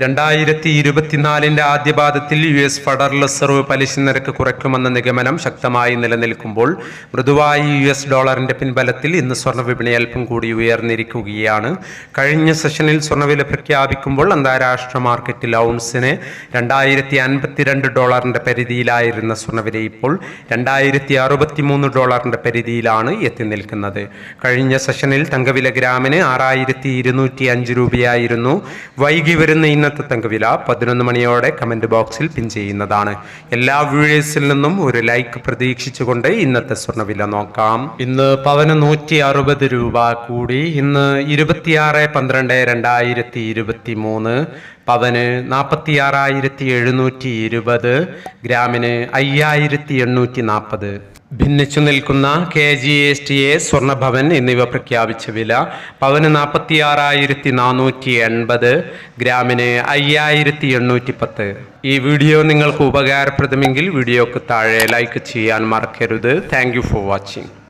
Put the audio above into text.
രണ്ടായിരത്തി ഇരുപത്തിനാലിന്റെ ആദ്യപാദത്തിൽ യു എസ് ഫെഡറൽ റിസർവ് പലിശ നിരക്ക് കുറയ്ക്കുമെന്ന നിഗമനം ശക്തമായി നിലനിൽക്കുമ്പോൾ മൃദുവായി യു എസ് ഡോളറിന്റെ പിൻബലത്തിൽ ഇന്ന് സ്വർണ വിപണി അല്പം കൂടി ഉയർന്നിരിക്കുകയാണ്. കഴിഞ്ഞ സെഷനിൽ സ്വർണവില പ്രഖ്യാപിക്കുമ്പോൾ അന്താരാഷ്ട്ര മാർക്കറ്റിൽ ഔൺസിന് രണ്ടായിരത്തി അൻപത്തിരണ്ട് ഡോളറിന്റെ പരിധിയിലായിരുന്ന സ്വർണവില ഇപ്പോൾ രണ്ടായിരത്തി അറുപത്തി മൂന്ന് ഡോളറിന്റെ പരിധിയിലാണ് എത്തി നിൽക്കുന്നത്. കഴിഞ്ഞ സെഷനിൽ തങ്കവില ഗ്രാമിന് ആറായിരത്തി ഇരുന്നൂറ്റി അഞ്ച് രൂപയായിരുന്നു. വൈകി വരുന്ന ഇന്നത്തെ തങ്കവില പതിനൊന്ന് മണിയോടെ കമന്റ് ബോക്സിൽ പിൻ ചെയ്യുന്നതാണ്. എല്ലാ വ്യൂവേഴ്സിൽ നിന്നും ഒരു ലൈക്ക് പ്രതീക്ഷിച്ചുകൊണ്ട് ഇന്നത്തെ സ്വർണവില നോക്കാം. ഇന്ന് പവന് നൂറ്റി അറുപത് രൂപ കൂടി. ഇന്ന് ഇരുപത്തിയാറ് പന്ത്രണ്ട് രണ്ടായിരത്തി ഇരുപത്തി മൂന്ന് പവന് നാൽപ്പത്തി ആറായിരത്തി എഴുന്നൂറ്റി ഇരുപത് ഗ്രാമിന് അയ്യായിരത്തി എണ്ണൂറ്റി നാൽപ്പത് ഭിന്നിച്ചു നിൽക്കുന്ന K G S T A Swarnabhavan എന്നിവ പ്രഖ്യാപിച്ച വില പവന് നാൽപ്പത്തി ആറായിരത്തി നാനൂറ്റി എൺപത് ഗ്രാമിന് അയ്യായിരത്തി എണ്ണൂറ്റി പത്ത് ഈ വീഡിയോ നിങ്ങൾക്ക് ഉപകാരപ്രദമെങ്കിൽ വീഡിയോക്ക് താഴെ ലൈക്ക് ചെയ്യാൻ മറക്കരുത്. Thank for watching